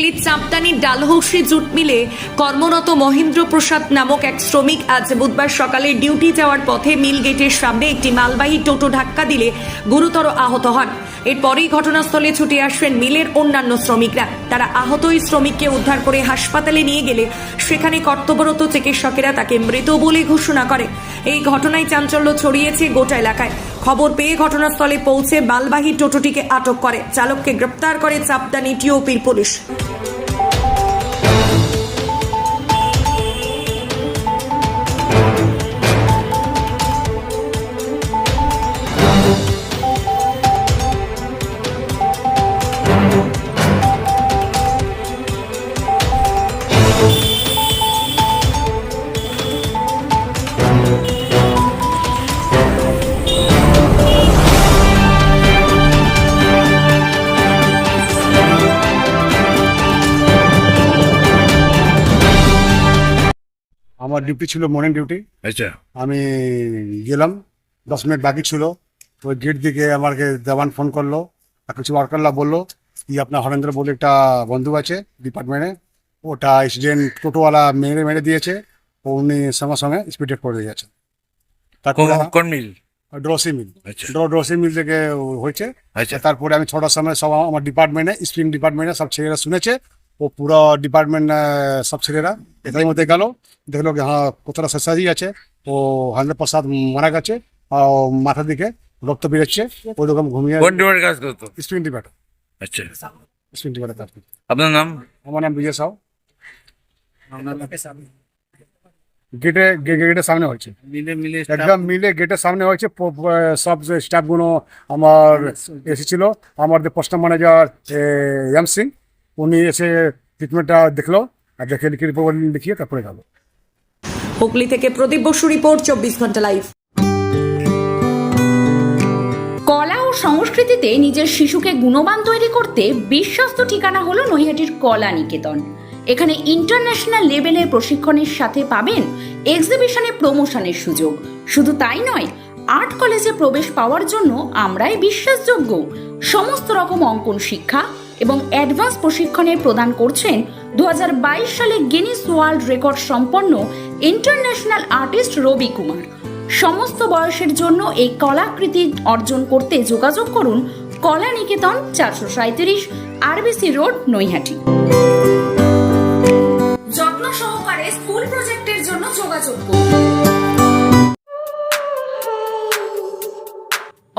হুগলির চাঁপদানির ডালহৌসি জুট মিলে কর্মরত মহেন্দ্র প্রসাদ নামক এক শ্রমিক আজ বুধবার সকালে ডিউটি যাওয়ার পথে মিল গেটের সামনে একটি মালবাহী টোটো ধাক্কা দিলে গুরুতর আহত হন। এরপরেই ঘটনাস্থলে ছুটে আসবেন মিলের অন্যান্য শ্রমিকরা। তারা আহত ওই শ্রমিককে উদ্ধার করে হাসপাতালে নিয়ে গেলে সেখানে কর্তব্যরত চিকিৎসকেরা তাকে মৃত বলে ঘোষণা করে। এই ঘটনায় চাঞ্চল্য ছড়িয়েছে গোটা এলাকায়। খবর পেয়ে ঘটনাস্থলে পৌঁছে মালবাহী টোটোটিকে আটক করে। চালককে গ্রেপ্তার করে চাপদানি টিওপির পুলিশ। আমার ডিউটি ছিল মর্নিং ডিউটি আচ্ছা। আমি গেলাম দশ মিনিট বাকি ছিল। ওই গেট দিকে আমাকে দেওয়ান ফোন করল। আর কিছু ওয়ার্কাররা বলল কি আপনার হরেন্দ্র বলে একটা বন্ধু আছে ডিপার্টমেন্টে ওটা এক্সিডেন্ট টোটোওয়ালা মেরে মেরে দিয়েছে। ও উনি সঙ্গে সঙ্গে স্পিডে করে দিয়েছে। তারপরে কোন কোন মিল ড্রসি মিল। ড্রসি মিল থেকে হয়েছে। আচ্ছা। তারপরে আমি ছটার সময় সব আমার ডিপার্টমেন্টে স্প্রিং ডিপার্টমেন্টে সব ছেলেরা শুনেছে। ও পুরো ডিপার্টমেন্ট সব ছেলেরা। এটার মধ্যে গেল দেখল কি হ্যাঁ কতটা শেষাজি আছে। ও হান্ড্রেড পার্সেন্ট মারা গেছে আর মাথা দিকে রক্ত বেরোচ্ছে। ওই রকম ঘুমিয়ে কোন ডিপার্টমেন্ট কাজ করতো? স্প্রিং ডিপার্ট আচ্ছা। স্প্রিং কাজ। আপনার নাম? আমার নাম বিজয় সাউ। গেটে গেটের সামনে হয়েছে। মিলে মিলে একদম মিলে গেটের সামনে হয়েছে। সব স্টাফগুলো আমার এসেছিল আমাদের পোস্টার ম্যানেজার এম সিং। উনি এসে ট্রিটমেন্টটা দেখল আর দেখে লিখে রিপোর্ট লিখিয়ে তারপরে গেল। হুগলি থেকে প্রদীপ বসু রিপোর্ট চব্বিশ ঘণ্টা লাইভ কলা ও সংস্কৃতিতে নিজের শিশুকে গুণবান তৈরি করতে বিশ্বস্ত ঠিকানা হলো নৈহাটির কলা নিকেতন। এখানে ইন্টারন্যাশনাল লেভেলের প্রশিক্ষণের সাথে পাবেন এক্সিবিশনে প্রমোশনের সুযোগ। শুধু তাই নয় আর্ট কলেজে প্রবেশ পাওয়ার জন্য আমরাই বিশ্বাসযোগ্য। সমস্ত রকম অঙ্কন শিক্ষা এবং অ্যাডভান্স প্রশিক্ষণের প্রদান করছেন দু হাজার বাইশ সালে গিনিস ওয়ার্ল্ড রেকর্ড সম্পন্ন ইন্টারন্যাশনাল আর্টিস্ট রবি কুমার। সমস্ত বয়সের জন্য এই কলাকৃতি অর্জন করতে যোগাযোগ করুন কলা নিকেতন চারশো সাঁত্রিশ আরবিসি রোড, নৈহাটি। যত্ন সহকারে স্কুল প্রজেক্টের জন্য যোগাযোগ করুন।